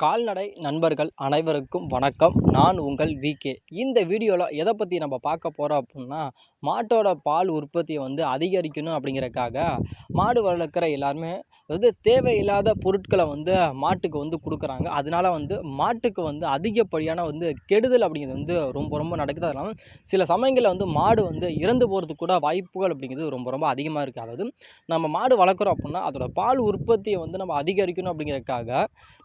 கால்நடை நண்பர்கள் அனைவருக்கும் வணக்கம். நான் உங்கள் விகே இந்த வீடியோவில் எதை பற்றி நம்ம பார்க்க போகிறோம் அப்படின்னா மாட்டோட பால் உற்பத்தியை வந்து அதிகரிக்கணும் அப்படிங்கிறக்காக மாடு வளர்க்குற எல்லாருமே வந்து தேவையில்லாத பொருட்களை வந்து மாட்டுக்கு வந்து கொடுக்குறாங்க. அதனால வந்து மாட்டுக்கு வந்து அதிகப்படியான வந்து கெடுதல் அப்படிங்கிறது வந்து ரொம்ப ரொம்ப நடக்குது. அதனால சில சமயங்களில் வந்து மாடு வந்து இறந்து போகிறதுக்கு கூட வாய்ப்புகள் அப்படிங்கிறது ரொம்ப ரொம்ப அதிகமாக இருக்குது அதாவது நம்ம மாடு வளர்க்குறோம் அப்படின்னா அதோட பால் உற்பத்தியை வந்து நம்ம அதிகரிக்கணும் அப்படிங்கிறதுக்காக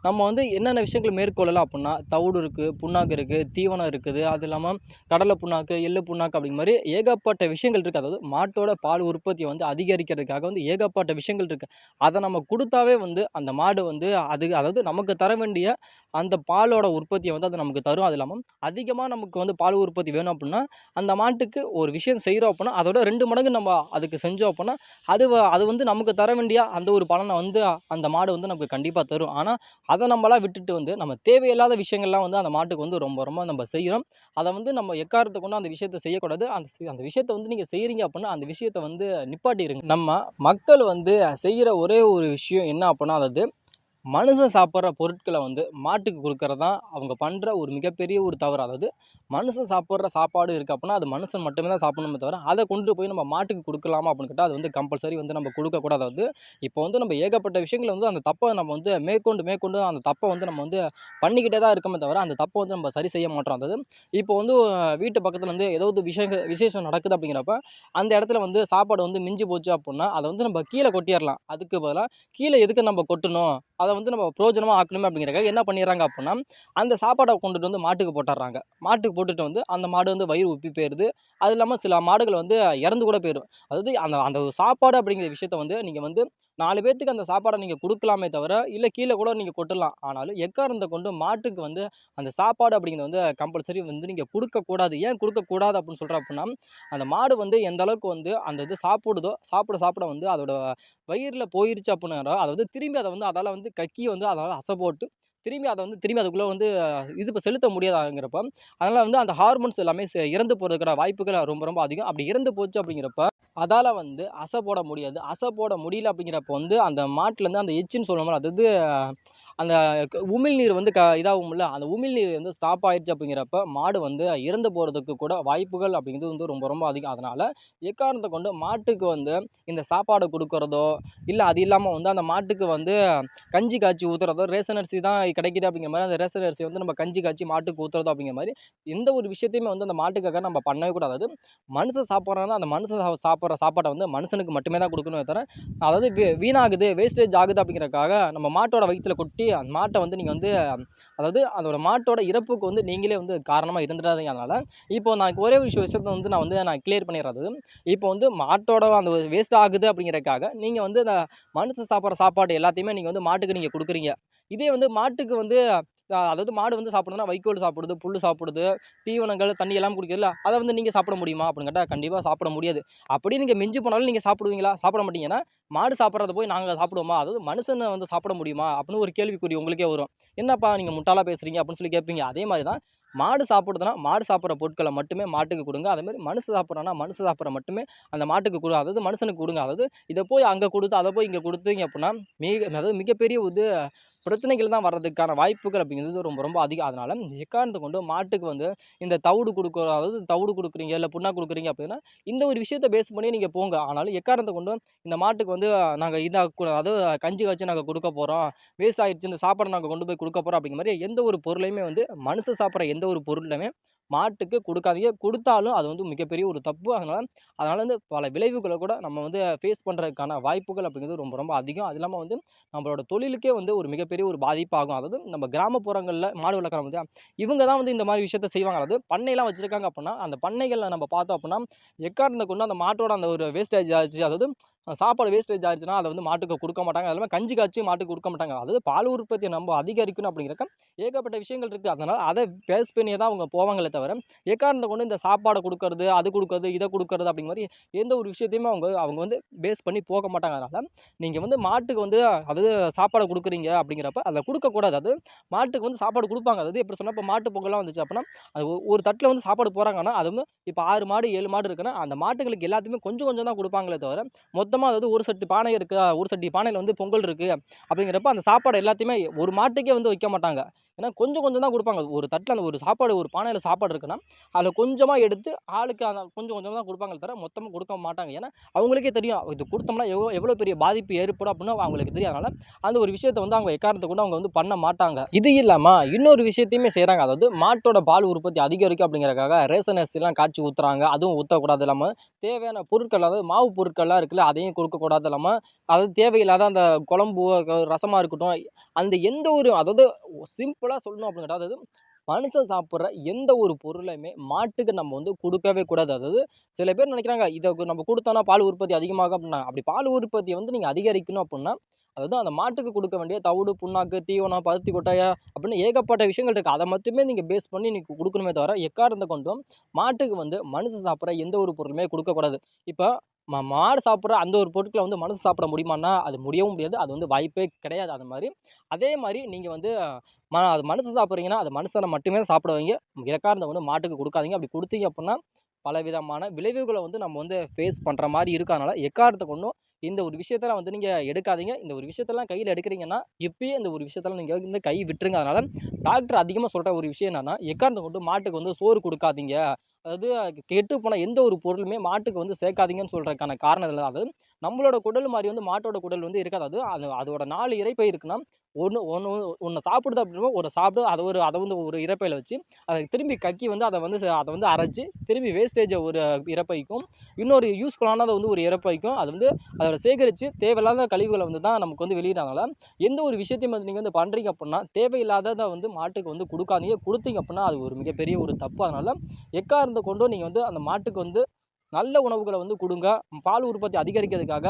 நம்ம வந்து என்னென்ன விஷயங்கள் மேற்கொள்ளலாம் அப்படின்னா தவிடு இருக்குது புண்ணாக்கு இருக்குது தீவனம் இருக்குது. அது இல்லாமல் கடலை புண்ணாக்கு எள்ளு புண்ணாக்கு அப்படிங்கிற மாதிரி ஏகப்பட்ட விஷயங்கள் இருக்குது அதாவது மாட்டோட பால் உற்பத்தியை வந்து அதிகரிக்கிறதுக்காக வந்து ஏகப்பட்ட விஷயங்கள் இருக்குது அதை நம்ம கொடுத்தாவே வந்து அந்த மாடு வந்து அது அதாவது நமக்கு தர வேண்டிய அந்த பாலோட உற்பத்தியை வந்து அது நமக்கு தரும். அது இல்லாமல் அதிகமாக நமக்கு வந்து பால் உற்பத்தி வேணும் அப்படின்னா அந்த மாட்டுக்கு ஒரு விஷயம் செய்கிறோம் அப்படின்னா அதோட ரெண்டு மடங்கு நம்ம அதுக்கு செஞ்சோம் அப்படின்னா அது வ- அது வந்து நமக்கு தர வேண்டிய அந்த ஒரு பலனை வந்து அந்த மாடு வந்து நமக்கு கண்டிப்பாக தரும். ஆனால் அதை நம்மளாம் விட்டுட்டு வந்து நம்ம தேவையில்லாத விஷயங்கள்லாம் வந்து அந்த மாட்டுக்கு வந்து ரொம்ப ரொம்ப நம்ம செய்கிறோம் அதை வந்து நம்ம எக்காரத்தை கொண்டு அந்த விஷயத்தை செய்யக்கூடாது. அந்த அந்த விஷயத்தை வந்து நீங்கள் செய்கிறீங்க அப்படின்னா அந்த விஷயத்தை வந்து நிப்பாட்டிடுங்க நம்ம மக்கள் வந்து செய்கிற ஒரே ஒரு விஷயம் என்ன அப்படின்னா அதாவது மனுஷன் சாப்பிட்ற பொருட்களை வந்து மாட்டுக்கு கொடுக்கறது தான் அவங்க பண்ணுற ஒரு மிகப்பெரிய ஒரு தவறு. அதாவது மனுஷன் சாப்பிட்ற சாப்பாடு இருக்குது அப்படின்னா அது மனுஷன் மட்டுமே தான் சாப்பிடணுமே தவிர அதை கொண்டு போய் நம்ம மாட்டுக்கு கொடுக்கலாமா அப்படின்னு கேட்டால் அது வந்து கம்பல்சரி வந்து நம்ம கொடுக்கக்கூடாது. வந்து இப்போ வந்து நம்ம ஏகப்பட்ட விஷயங்களை வந்து அந்த தப்பை நம்ம வந்து மேற்கொண்டு மேற்கொண்டு அந்த தப்பை வந்து நம்ம வந்து பண்ணிக்கிட்டே தான் இருக்கமே தவிர அந்த தப்பை வந்து நம்ம சரி செய்ய மாட்டோம். அதாவது இப்போ வந்து வீட்டு பக்கத்தில் வந்து ஏதாவது விஷய விசேஷம் நடக்குது அப்படிங்கிறப்ப அந்த இடத்துல வந்து சாப்பாடு வந்து மிஞ்சி போச்சு அப்படின்னா அதை வந்து நம்ம கீழே கொட்டிடலாம். அதுக்கு பதிலாக கீழே எதுக்கு நம்ம கொட்டணும்? அதை வந்து நம்ம பிரோஜனமாக ஆக்கணுமே அப்படிங்கிறக்காக என்ன பண்ணிடுறாங்க அப்படின்னா அந்த சாப்பாடை கொண்டுட்டு வந்து மாட்டுக்கு போட்டுடுறாங்க. மாட்டுக்கு போட்டுட்டு வந்து அந்த மாடு வந்து வயிறு உப்பி போயிடுது அது இல்லாமல் சில மாடுகள் வந்து இறந்து கூட போயிடும் அதாவது அந்த அந்த சாப்பாடு அப்படிங்கிற விஷயத்த வந்து நீங்கள் வந்து நாலு பேர்த்துக்கு அந்த சாப்பாடை நீங்கள் கொடுக்கலாமே தவிர இல்லை கீழே கூட நீங்கள் கொட்டலாம். ஆனாலும் எக்காரந்த கொண்டு மாட்டுக்கு வந்து அந்த சாப்பாடு அப்படிங்கிறது வந்து கம்பல்சரி வந்து நீங்கள் கொடுக்கக்கூடாது. ஏன் கொடுக்கக்கூடாது அப்படின்னு சொல்கிற அப்படின்னா அந்த மாடு வந்து எந்த அளவுக்கு வந்து அந்த இது சாப்பிடுதோ சாப்பிட சாப்பிட வந்து அதோட வயிறில் போயிருச்சு அப்படின்னா அதாவது திரும்பி அதை வந்து அதால் வந்து கக்கி வந்து அதால் அசை போட்டு திரும்பி அதை வந்து திரும்பி அதுக்குள்ளே வந்து இது இப்போ செலுத்த முடியாதாங்கிறப்ப அதனால் வந்து அந்த ஹார்மோன்ஸ் எல்லாமே இறந்து போகிறதுக்கான வாய்ப்புகள் ரொம்ப ரொம்ப அதிகம். அப்படி இறந்து போச்சு அப்படிங்கிறப்ப அதால் வந்து அசை போட முடியாது. அசை போட முடியல அப்படிங்கிறப்ப வந்து அந்த மாட்டிலேருந்து அந்த எச்சின்னு சொல்லுவோம்ல அதாவது அந்த உமிழ்நீர் வந்து க இதாகும்ல அந்த உமிழ்நீர் வந்து ஸ்டாப் ஆயிடுச்சு அப்படிங்கிறப்ப மாடு வந்து இறந்து போகிறதுக்கு கூட வாய்ப்புகள் அப்படிங்கிறது வந்து ரொம்ப ரொம்ப அதிகம். அதனால் எக்காரணத்தை கொண்டு மாட்டுக்கு வந்து இந்த சாப்பாடு கொடுக்குறதோ இல்லை அது இல்லாமல் வந்து அந்த மாட்டுக்கு வந்து கஞ்சி காய்ச்சி ஊற்றுறதோ ரேஷன் அரிசி தான் கிடைக்குது அப்படிங்கிற மாதிரி அந்த ரேஷன் அரிசி வந்து நம்ம கஞ்சி காய்ச்சி மாட்டுக்கு ஊற்றுறதோ அப்படிங்கிற மாதிரி எந்த ஒரு விஷயத்தையுமே வந்து அந்த மாட்டுக்காக நம்ம பண்ணவே கூடாது. அதாவது மனுஷன் சாப்பிட்றாங்கன்னா அந்த மனுஷன் சா- சாப்பிட்ற சாப்பாட்டை வந்து மனுஷனுக்கு மட்டுமே தான் கொடுக்கணுமே தவிர அதாவது வீ- வீணாகுது வேஸ்டேஜ் ஆகுது அப்படிங்கிறக்காக நம்ம மாட்டோட வயிற்றுல கொட்டி அந்த மாட்டை வந்து நீங்கள் வந்து அதாவது அதோட மாட்டோட இறப்புக்கு வந்து நீங்களே வந்து காரணமாக இருந்துடாதீங்க அதனால் இப்போ நான் ஒரே ஒரு விஷயம் விஷயத்தை வந்து நான் வந்து நான் கிளியர் பண்ணிடுறது. இப்போ வந்து மாட்டோட அந்த வேஸ்ட் ஆகுது அப்படிங்கிறக்காக நீங்கள் வந்து அந்த மனுஷன் சாப்பிட்ற சாப்பாடு எல்லாத்தையுமே நீங்கள் வந்து மாட்டுக்கு நீங்கள் கொடுக்குறீங்க. இதே வந்து மாட்டுக்கு வந்து அதாவது மாடு வந்து சாப்பிடுதுன்னா வைக்கோல் சாப்பிடுது புல் சாப்பிடுது தீவனங்கள் தண்ணி எல்லாம் குடிக்கிறதுல அதை வந்து நீங்கள் சாப்பிட முடியுமா அப்படின்னு கேட்டால் கண்டிப்பாக சாப்பிட முடியாது. அப்படியே நீங்கள் மிஞ்சி போனாலும் நீங்கள் சாப்பிடுவீங்களா? சாப்பிட மாட்டீங்கன்னா மாடு சாப்பிட்றத போய் நாங்கள் சாப்பிடுவோமா? அதாவது மனுஷனை வந்து சாப்பிட முடியுமா? அப்படின்னு ஒரு கேள்விக்குறி உங்களுக்கே வரும். என்னப்பா நீங்கள் முட்டாளாக பேசுகிறீங்க அப்படின்னு சொல்லி கேட்பீங்க. அதே மாதிரி தான் மாடு சாப்பிடுதுன்னா மாடு சாப்பிட்ற பொருட்களை மட்டுமே மாட்டுக்கு கொடுங்க. அதே மாதிரி மனுஷன் சாப்பிட்றான்னா மனுஷன் சாப்பிட்ற மட்டுமே அந்த மாட்டுக்கு கொடு அதாவது மனுஷனுக்கு கொடுங்க. அதாவது இதை போய் அங்கே கொடுத்து அதை போய் இங்கே கொடுத்தீங்க அப்படின்னா மிக அதாவது மிகப்பெரிய இது பிரச்சனைகள் தான் வர்றதுக்கான வாய்ப்புகள் அப்படிங்கிறது ரொம்ப ரொம்ப அதிகம் அதனால் எக்காரணத்தை கொண்டு மாட்டுக்கு வந்து இந்த தவிடு கொடுக்குற அதாவது தவிடு கொடுக்குறீங்க இல்லை புண்ணா கொடுக்குறீங்க அப்படின்னா இந்த ஒரு விஷயத்தை பேஸ் பண்ணி நீங்கள் போங்க. ஆனாலும் எக்காரணத்தை கொண்டு இந்த மாட்டுக்கு வந்து நாங்கள் இதாக அதாவது கஞ்சி காய்ச்சி நாங்கள் கொடுக்க போகிறோம் வேஸ்ட் ஆகிடுச்சு இந்த சாப்பாடை நாங்கள் கொண்டு போய் கொடுக்க போகிறோம் அப்படிங்கிற மாதிரி எந்த ஒரு பொருளையுமே வந்து மனுஷன் சாப்பிட்ற எந்த ஒரு பொருளுமே மாட்டுக்கு கொடுக்காதீங்க. கொடுத்தாலும் அது வந்து மிகப்பெரிய ஒரு தப்பு. அதனால் அதனால் வந்து பல விளைவுகளை கூட நம்ம வந்து ஃபேஸ் பண்ணுறதுக்கான வாய்ப்புகள் அப்படிங்கிறது ரொம்ப ரொம்ப அதிகம். அது இல்லாமல் வந்து நம்மளோட தொழிலுக்கே வந்து ஒரு மிகப்பெரிய ஒரு பாதிப்பாகும். அதாவது நம்ம கிராமப்புறங்களில் மாடு வளர்க்குறோம் இவங்க தான் வந்து இந்த மாதிரி விஷயத்த செய்வாங்க. அதாவது பண்ணையெல்லாம் வச்சுருக்காங்க அப்படின்னா அந்த பண்ணைகளில் நம்ம பார்த்தோம் அப்படின்னா எக்காரணத்தை கொண்டு அந்த மாட்டோட அந்த ஒரு வேஸ்டேஜ் ஆச்சு. அதாவது சாப்பாடு வேஸ்டேஜ் ஆச்சுன்னா அதை வந்து மாட்டுக்கு கொடுக்க மாட்டாங்க. அது கஞ்சி காய்ச்சி மாட்டுக்கு கொடுக்க மாட்டாங்க. அதாவது பால் உற்பத்தியை நம்ம அதிகரிக்கணும் அப்படிங்கிறக்க ஏகப்பட்ட விஷயங்கள் இருக்குது அதனால் அதை பேஸ் பண்ணியே தான் அவங்க போவாங்களே தவிர ஏக்காரணத்தை கொண்டு இந்த சாப்பாடை கொடுக்கறது அது கொடுக்கறது இதை கொடுக்கறது அப்படிங்கிற மாதிரி எந்த ஒரு விஷயத்தையுமே அவங்க அவங்க வந்து பேஸ் பண்ணி போக மாட்டாங்க. அதனால் நீங்கள் வந்து மாட்டுக்கு வந்து அதாவது சாப்பாடை கொடுக்குறீங்க அப்படிங்கிறப்ப அதை கொடுக்கக்கூடாது. அது மாட்டுக்கு வந்து சாப்பாடு கொடுப்பாங்க. அதாவது எப்படி சொன்னால் இப்போ மாட்டு பொங்கல்லாம் வந்துச்சு அப்படின்னா அது ஒரு தட்டில் வந்து சாப்பாடு போகிறாங்கன்னா அது வந்து இப்போ ஆறு மாடு ஏழு மாடு இருக்குன்னா அந்த மாட்டுகளுக்கு எல்லாத்தையுமே கொஞ்சம் கொஞ்சம் தான் கொடுப்பாங்களே தவிர மொத்த மொத்தமாக அதாவது ஒரு சட்டி பானை இருக்குது ஒரு சட்டி பானையில் வந்து பொங்கல் இருக்குது அப்படிங்கிறப்ப அந்த சாப்பாடு எல்லாத்தையுமே ஒரு மாட்டுக்கே வந்து வைக்க மாட்டாங்க. ஏன்னா கொஞ்சம் கொஞ்சம் தான் கொடுப்பாங்க. ஒரு தட்டில் அந்த ஒரு சாப்பாடு ஒரு பானையில் சாப்பாடு இருக்குன்னா அதில் கொஞ்சமாக எடுத்து ஆளுக்கு அந்த கொஞ்சம் கொஞ்சமாக தான் கொடுப்பாங்களே தவிர மொத்தமாக கொடுக்க மாட்டாங்க. ஏன்னா அவங்களுக்கே தெரியும். இது கொடுத்தோம்னா எவ்வளோ எவ்வளோ பெரிய பாதிப்பு ஏற்படும் அப்படின்னு அவங்களுக்கு தெரியும். அதனால் அந்த ஒரு விஷயத்தை வந்து அவங்க எக்காரணத்தை கொண்டு அவங்க வந்து பண்ண மாட்டாங்க. இது இல்லாமல் இன்னொரு விஷயத்தையுமே செய்கிறாங்க அதாவது மாட்டோட பால் உற்பத்தி அதிகரிக்கும் அப்படிங்கிறக்காக ரேஷன் அரிசிலாம் காய்ச்சி ஊற்றுறாங்க அதுவும் ஊற்றக்கூடாது இல்லாமல் தேவையான பொருட்கள் அதாவது மாவு பொருட்கள்லாம் இருக்குல்ல அதையும் கொடுக்கக்கூடாது இல்லாமல் அதாவது தேவையில்லாத அந்த குழம்பு ரசமாக இருக்கட்டும் அந்த எந்த ஒரு அதாவது சிம்பிளாக சொல்லணும் அப்படின்னா அதாவது மனுஷன் சாப்பிட்ற எந்த ஒரு பொருளையுமே மாட்டுக்கு நம்ம வந்து கொடுக்கவே கூடாது. அதாவது சில பேர் நினைக்கிறாங்க இதை நம்ம கொடுத்தோன்னா பால் உற்பத்தி அதிகமாகும் அப்படின்னா அப்படி பால் உற்பத்தியை வந்து நீங்கள் அதிகரிக்கணும் அப்படின்னா அதாவது அந்த மாட்டுக்கு கொடுக்க வேண்டிய தவிடு புண்ணாக்கு தீவனம் பருத்தி கொட்டாயா அப்படின்னு ஏகப்பட்ட விஷயங்கள் இருக்குது அதை மட்டுமே நீங்கள் பேஸ் பண்ணி நீங்கள் கொடுக்கணுமே தவிர எக்காரந்த கொண்டும் மாட்டுக்கு வந்து மனுஷன் சாப்பிட்ற எந்த ஒரு பொருளுமே கொடுக்கக்கூடாது. இப்போ மாடு சாப்பிட்ற அந்த ஒரு பொருட்களை வந்து மனுஷன் சாப்பிட முடியுமான்னா அது முடியவும் முடியாது. அது வந்து வாய்ப்பே கிடையாது அந்த மாதிரி. அதே மாதிரி நீங்கள் வந்து ம அது மனசு சாப்பிட்றீங்கன்னா அது மனுஷனை மட்டுமே சாப்பிட வைங்க. வந்து மாட்டுக்கு கொடுக்காதீங்க. அப்படி கொடுத்தீங்க அப்படின்னா பலவிதமான விளைவுகளை வந்து நம்ம வந்து ஃபேஸ் பண்ணுற மாதிரி இருக்கறனால எக்காரத்தை கொண்டும் இந்த ஒரு விஷயத்தெல்லாம் வந்து நீங்கள் எடுக்காதீங்க. இந்த ஒரு விஷயத்தெல்லாம் கையில் எடுக்கிறீங்கன்னா இப்பயே இந்த ஒரு விஷயத்தெல்லாம் நீங்கள் இந்த கை விட்டுருங்க. அதனால் டாக்டர் அதிகமாக சொல்கிற ஒரு விஷயம் என்னென்னா எக்காரத்தை கொண்டு மாட்டுக்கு வந்து சோறு கொடுக்காதீங்க. அதாவது கெட்டு போன எந்த ஒரு பொருளுமே மாட்டுக்கு வந்து சேர்க்காதீங்கன்னு சொல்கிறதுக்கான காரணம் இல்லை அதாவது நம்மளோட குடல் மாதிரி வந்து மாட்டோட குடல் வந்து இருக்காது. அது அது அதோட நாலு இறைப்பை இருக்குன்னா ஒன்று ஒன்று ஒன்று சாப்பிடுது அப்படின்னா ஒரு சாப்பிட்டு அதை ஒரு அதை வந்து ஒரு இறப்பையில் வச்சு அதை திரும்பி கக்கி வந்து அதை வந்து ச- அதை வந்து அரைச்சி திரும்பி வேஸ்டேஜை ஒரு இறப்பைக்கும் இன்னொரு யூஸ்ஃபுல்லானதை வந்து ஒரு இறப்பைக்கும் அது வந்து அதோட சேகரித்து தேவையில்லாத கழிவுகளை வந்து தான் நமக்கு வந்து வெளியிடறாங்களா எந்த ஒரு விஷயத்தையும் வந்து நீங்கள் வந்து பண்ணுறீங்க அப்படின்னா தேவையில்லாததை வந்து மாட்டுக்கு வந்து கொடுக்காதீங்க. கொடுத்தீங்க அப்படின்னா அது ஒரு மிகப்பெரிய ஒரு தப்பு. அதனால் எக்காரணத்தை கொண்டும் நீங்கள் வந்து அந்த மாட்டுக்கு வந்து நல்ல உணவுகளை வந்து கொடுங்க. பால் உற்பத்தி அதிகரிக்கிறதுக்காக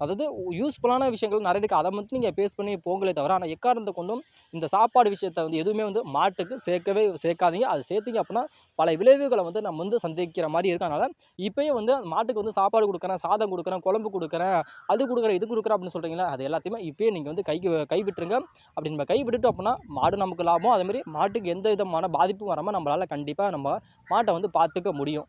அதாவது யூஸ்ஃபுல்லான விஷயங்கள் நிறைய இருக்குது அதை மட்டும் நீங்கள் பேஸ் பண்ணி போங்களே தவிர ஆனால் எக்காரணத்தை கொண்டும் இந்த சாப்பாடு விஷயத்தை வந்து எதுவுமே வந்து மாட்டுக்கு சேர்க்கவே சேர்க்காதீங்க. அது சேர்த்தீங்க அப்படின்னா பல விளைவுகளை வந்து நம்ம வந்து சந்திக்கிற மாதிரி இருக்கனால இப்போயே வந்து மாட்டுக்கு வந்து சாப்பாடு கொடுக்குறேன் சாதம் கொடுக்குறேன் குழம்பு கொடுக்குறேன் அது கொடுக்குறேன் இது கொடுக்குறேன் அப்படின்னு சொல்கிறீங்களா அது எல்லாத்தையுமே இப்போயே நீங்கள் வந்து கைக்கு கை விட்டுருங்க அப்படி நம்ம கை விட்டுட்டோம் அப்படின்னா மாடு நமக்கு லாபம். அதேமாதிரி மாட்டுக்கு எந்த விதமான பாதிப்பும் வராமல் நம்மளால் கண்டிப்பாக நம்ம மாட்டை வந்து பார்த்துக்க முடியும்.